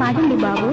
పాడండి బాబు.